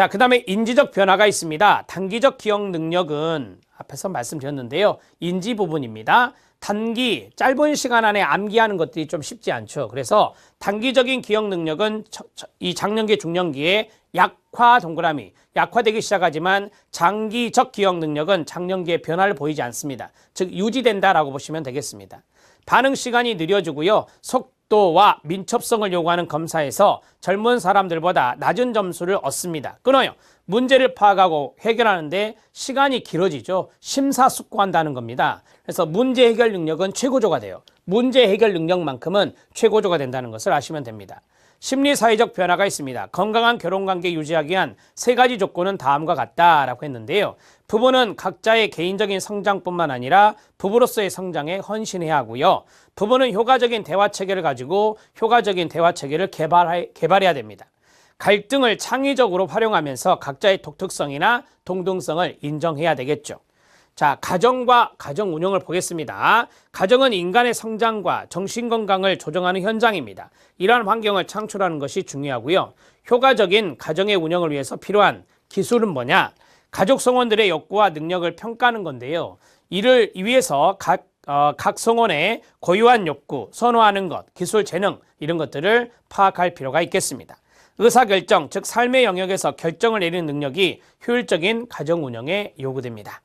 자, 그 다음에 인지적 변화가 있습니다. 단기적 기억 능력은 앞에서 말씀드렸는데요. 인지 부분입니다. 단기, 짧은 시간 안에 암기하는 것들이 좀 쉽지 않죠. 그래서 단기적인 기억 능력은 이 장년기, 중년기에 약화 동그라미, 약화되기 시작하지만 장기적 기억 능력은 장년기에 변화를 보이지 않습니다. 즉, 유지된다라고 보시면 되겠습니다. 반응 시간이 느려지고요. 속 도와 민첩성을 요구하는 검사에서 젊은 사람들보다 낮은 점수를 얻습니다. 끊어요. 문제를 파악하고 해결하는데 시간이 길어지죠. 심사숙고한다는 겁니다. 그래서 문제 해결 능력은 최고조가 돼요. 문제 해결 능력만큼은 최고조가 된다는 것을 아시면 됩니다. 심리 사회적 변화가 있습니다. 건강한 결혼 관계 유지하기 위한 세 가지 조건은 다음과 같다라고 했는데요. 부부는 각자의 개인적인 성장뿐만 아니라 부부로서의 성장에 헌신해야 하고요. 부부는 효과적인 대화 체계를 가지고 효과적인 대화 체계를 개발해, 개발해야 됩니다. 갈등을 창의적으로 활용하면서 각자의 독특성이나 동등성을 인정해야 되겠죠. 자, 가정과 가정 운영을 보겠습니다. 가정은 인간의 성장과 정신 건강을 조정하는 현장입니다. 이러한 환경을 창출하는 것이 중요하고요. 효과적인 가정의 운영을 위해서 필요한 기술은 뭐냐? 가족 성원들의 욕구와 능력을 평가하는 건데요. 이를 위해서 각, 어, 각 성원의 고유한 욕구, 선호하는 것, 기술, 재능 이런 것들을 파악할 필요가 있겠습니다. 의사결정, 즉 삶의 영역에서 결정을 내리는 능력이 효율적인 가정 운영에 요구됩니다.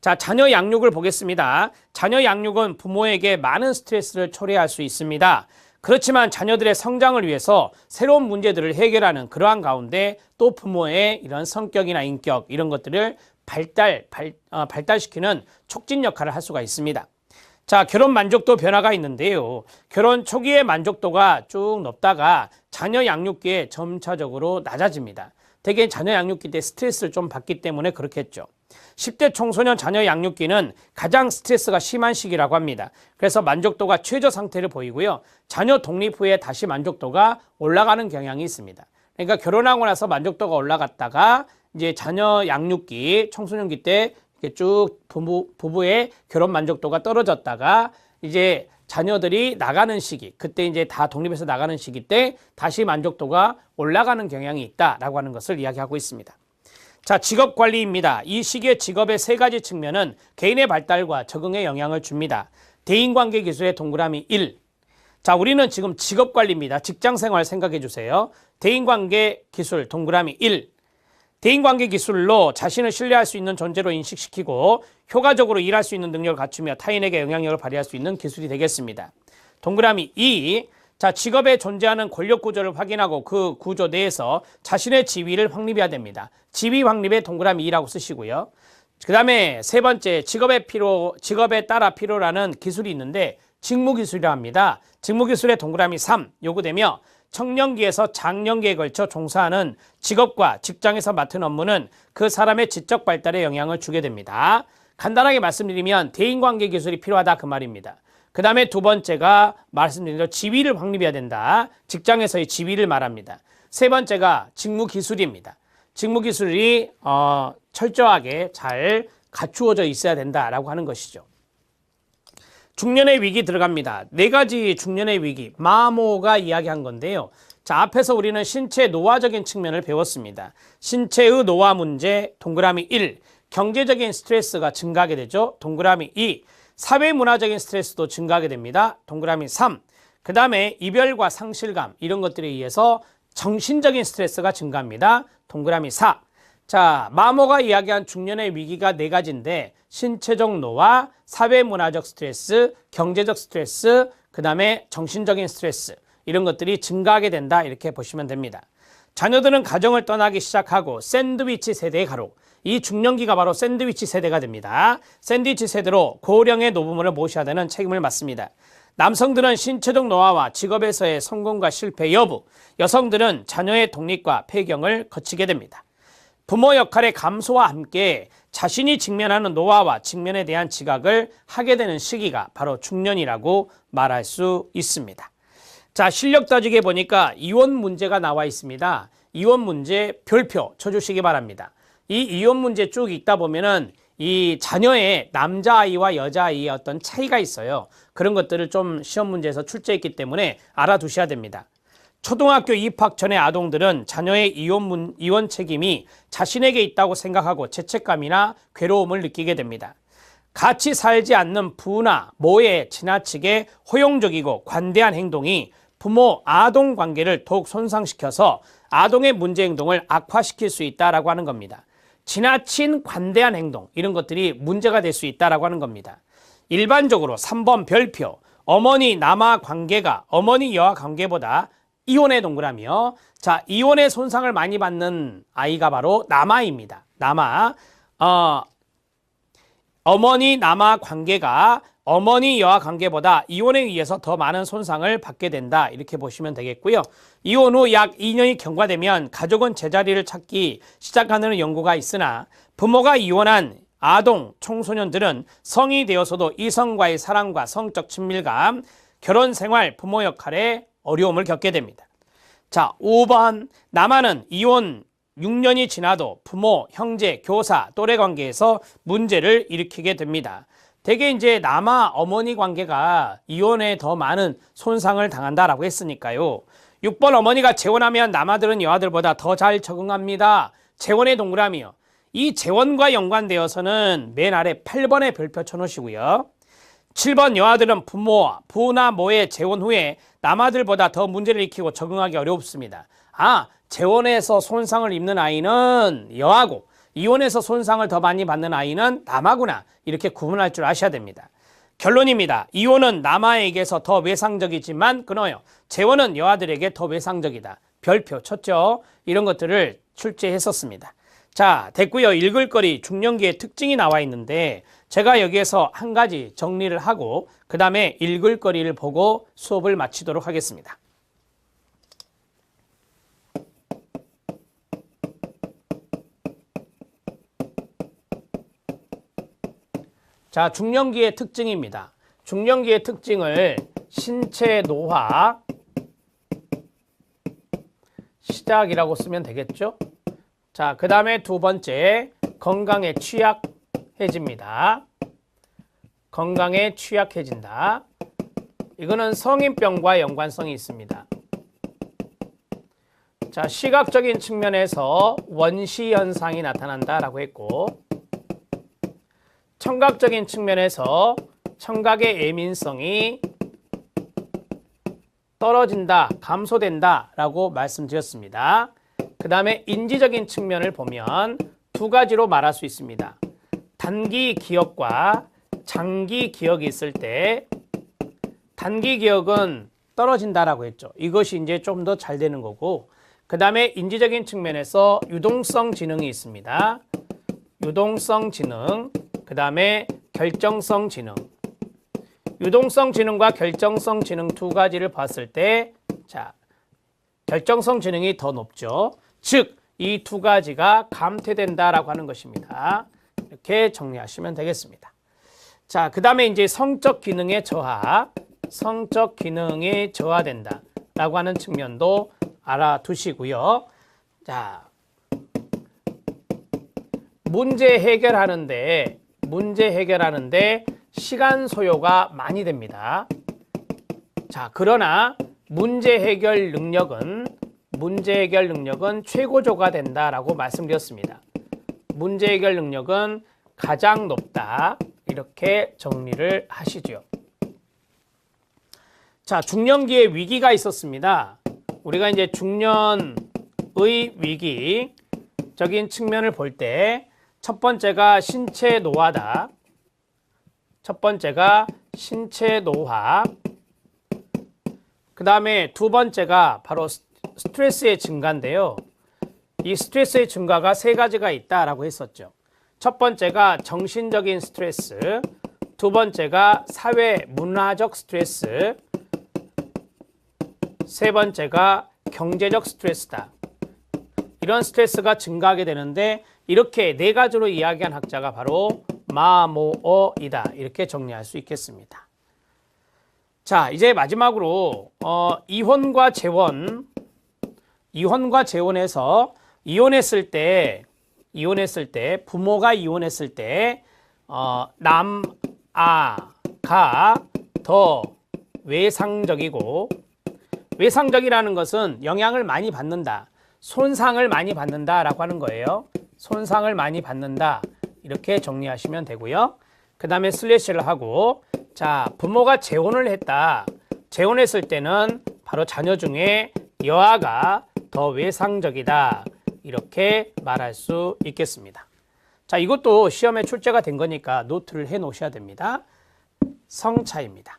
자, 자녀 양육을 보겠습니다. 자녀 양육은 부모에게 많은 스트레스를 초래할 수 있습니다. 그렇지만 자녀들의 성장을 위해서 새로운 문제들을 해결하는 그러한 가운데 또 부모의 이런 성격이나 인격 이런 것들을 발달, 발, 어, 발달시키는 촉진 역할을 할 수가 있습니다. 자, 결혼 만족도 변화가 있는데요. 결혼 초기의 만족도가 쭉 높다가 자녀 양육기에 점차적으로 낮아집니다. 대개 자녀 양육기 때 스트레스를 좀 받기 때문에 그렇겠죠. 10대 청소년 자녀 양육기는 가장 스트레스가 심한 시기라고 합니다. 그래서 만족도가 최저 상태를 보이고요. 자녀 독립 후에 다시 만족도가 올라가는 경향이 있습니다. 그러니까 결혼하고 나서 만족도가 올라갔다가 이제 자녀 양육기, 청소년기 때 이렇게 쭉 부부, 부부의 결혼 만족도가 떨어졌다가 이제 자녀들이 나가는 시기, 그때 이제 다 독립해서 나가는 시기 때 다시 만족도가 올라가는 경향이 있다라고 하는 것을 이야기하고 있습니다. 자, 직업 관리입니다. 이 시기의 직업의 세 가지 측면은 개인의 발달과 적응에 영향을 줍니다. 대인관계 기술의 동그라미 1. 자, 우리는 지금 직업 관리입니다. 직장 생활 생각해 주세요. 대인관계 기술 동그라미 1. 대인관계 기술로 자신을 신뢰할 수 있는 존재로 인식시키고 효과적으로 일할 수 있는 능력을 갖추며 타인에게 영향력을 발휘할 수 있는 기술이 되겠습니다. 동그라미 2. 자, 직업에 존재하는 권력 구조를 확인하고 그 구조 내에서 자신의 지위를 확립해야 됩니다. 지위 확립에 동그라미 2라고 쓰시고요. 그 다음에 세 번째, 직업의 필요, 직업에 따라 필요라는 기술이 있는데 직무 기술이라 합니다. 직무 기술의 동그라미 3 요구되며 청년기에서 장년기에 걸쳐 종사하는 직업과 직장에서 맡은 업무는 그 사람의 지적 발달에 영향을 주게 됩니다. 간단하게 말씀드리면 대인관계 기술이 필요하다 그 말입니다. 그 다음에 두 번째가 말씀드린 대로 지위를 확립해야 된다. 직장에서의 지위를 말합니다. 세 번째가 직무 기술입니다. 직무 기술이 어, 철저하게 잘 갖추어져 있어야 된다라고 하는 것이죠. 중년의 위기 들어갑니다. 네 가지 중년의 위기, 마모가 이야기한 건데요. 자, 앞에서 우리는 신체 노화적인 측면을 배웠습니다. 신체의 노화 문제, 동그라미 1. 경제적인 스트레스가 증가하게 되죠. 동그라미 2. 사회 문화적인 스트레스도 증가하게 됩니다. 동그라미 3. 그 다음에 이별과 상실감, 이런 것들에 의해서 정신적인 스트레스가 증가합니다. 동그라미 4. 자, 마모가 이야기한 중년의 위기가 네 가지인데 신체적 노화, 사회 문화적 스트레스, 경제적 스트레스, 그 다음에 정신적인 스트레스 이런 것들이 증가하게 된다 이렇게 보시면 됩니다. 자녀들은 가정을 떠나기 시작하고 샌드위치 세대에 가로 이 중년기가 바로 샌드위치 세대가 됩니다. 샌드위치 세대로 고령의 노부모를 모셔야 되는 책임을 맡습니다. 남성들은 신체적 노화와 직업에서의 성공과 실패 여부, 여성들은 자녀의 독립과 폐경을 거치게 됩니다. 부모 역할의 감소와 함께 자신이 직면하는 노화와 직면에 대한 지각을 하게 되는 시기가 바로 중년이라고 말할 수 있습니다. 자, 실력 따지게 보니까 이혼 문제가 나와 있습니다. 이혼 문제 별표 쳐주시기 바랍니다. 이 이혼 문제 쭉 읽다 보면은 이 자녀의 남자아이와 여자아이의 어떤 차이가 있어요. 그런 것들을 좀 시험 문제에서 출제했기 때문에 알아두셔야 됩니다. 초등학교 입학 전의 아동들은 자녀의 이혼, 문, 이혼 책임이 자신에게 있다고 생각하고 죄책감이나 괴로움을 느끼게 됩니다. 같이 살지 않는 부나 모의 지나치게 허용적이고 관대한 행동이 부모 아동 관계를 더욱 손상시켜서 아동의 문제 행동을 악화시킬 수 있다라고 하는 겁니다. 지나친 관대한 행동 이런 것들이 문제가 될 수 있다라고 하는 겁니다. 일반적으로 3번 별표 어머니 남아 관계가 어머니 여아 관계보다 이혼의 동그라미요. 자, 이혼의 손상을 많이 받는 아이가 바로 남아입니다. 남아. 어, 어머니 남아 관계가 어머니 여아 관계보다 이혼에 의해서 더 많은 손상을 받게 된다. 이렇게 보시면 되겠고요. 이혼 후 약 2년이 경과되면 가족은 제자리를 찾기 시작하는 연구가 있으나 부모가 이혼한 아동, 청소년들은 성이 되어서도 이성과의 사랑과 성적 친밀감, 결혼 생활, 부모 역할에 어려움을 겪게 됩니다. 자, 5번. 남아는 이혼 6년이 지나도 부모, 형제, 교사, 또래 관계에서 문제를 일으키게 됩니다. 대개 이제 남아 어머니 관계가 이혼에 더 많은 손상을 당한다라고 했으니까요. 6번 어머니가 재혼하면 남아들은 여아들보다 더 잘 적응합니다. 재혼의 동그라미요. 이 재혼과 연관되어서는 맨 아래 8번에 별표 쳐놓으시고요. 7번 여아들은 부모, 부나 모의 재혼 후에 남아들보다 더 문제를 일으키고 적응하기 어렵습니다. 아, 재혼에서 손상을 입는 아이는 여아고 이혼에서 손상을 더 많이 받는 아이는 남아구나 이렇게 구분할 줄 아셔야 됩니다. 결론입니다. 이혼은 남아에게서 더 외상적이지만 끊어요. 재혼은 여아들에게 더 외상적이다. 별표 쳤죠. 이런 것들을 출제했었습니다. 자, 됐고요. 읽을 거리 중년기의 특징이 나와 있는데 제가 여기에서 한 가지 정리를 하고 그 다음에 읽을 거리를 보고 수업을 마치도록 하겠습니다. 자, 중년기의 특징입니다. 중년기의 특징을 신체 노화 시작이라고 쓰면 되겠죠? 자, 그 다음에 두 번째 건강에 취약 해집니다. 건강에 취약해진다. 이거는 성인병과 연관성이 있습니다. 자, 시각적인 측면에서 원시 현상이 나타난다라고 했고 청각적인 측면에서 청각의 예민성이 떨어진다, 감소된다 라고 말씀드렸습니다. 그 다음에 인지적인 측면을 보면 두 가지로 말할 수 있습니다. 단기 기억과 장기 기억이 있을 때 단기 기억은 떨어진다라고 했죠. 이것이 이제 좀 더 잘 되는 거고 그 다음에 인지적인 측면에서 유동성 지능이 있습니다. 유동성 지능 그 다음에 결정성 지능. 유동성 지능과 결정성 지능 두 가지를 봤을 때, 자, 결정성 지능이 더 높죠. 즉, 이 두 가지가 감퇴된다라고 하는 것입니다. 이렇게 정리하시면 되겠습니다. 자, 그 다음에 이제 성적 기능의 저하, 성적 기능이 저하된다 라고 하는 측면도 알아두시고요. 자, 문제 해결하는데 문제 해결하는데 시간 소요가 많이 됩니다. 자, 그러나 문제 해결 능력은 문제 해결 능력은 최고조가 된다라고 말씀드렸습니다. 문제 해결 능력은 가장 높다. 이렇게 정리를 하시죠. 자, 중년기에 위기가 있었습니다. 우리가 이제 중년의 위기적인 측면을 볼 때 첫 번째가 신체 노화다. 첫 번째가 신체 노화. 그 다음에 두 번째가 바로 스트레스의 증가인데요. 이 스트레스의 증가가 세 가지가 있다라고 했었죠. 첫 번째가 정신적인 스트레스, 두 번째가 사회 문화적 스트레스, 세 번째가 경제적 스트레스다. 이런 스트레스가 증가하게 되는데 이렇게 네 가지로 이야기한 학자가 바로 마모어이다. 이렇게 정리할 수 있겠습니다. 자, 이제 마지막으로 어, 이혼과 재혼, 이혼과 재혼에서 이혼했을 때, 이혼했을 때, 부모가 이혼했을 때 어, 남아가 더 외상적이고 외상적이라는 것은 영향을 많이 받는다. 손상을 많이 받는다 라고 하는 거예요. 손상을 많이 받는다. 이렇게 정리하시면 되고요. 그 다음에 슬래시를 하고 자 부모가 재혼을 했다. 재혼했을 때는 바로 자녀 중에 여아가 더 외상적이다. 이렇게 말할 수 있겠습니다. 자 이것도 시험에 출제가 된 거니까 노트를 해 놓으셔야 됩니다. 성차입니다.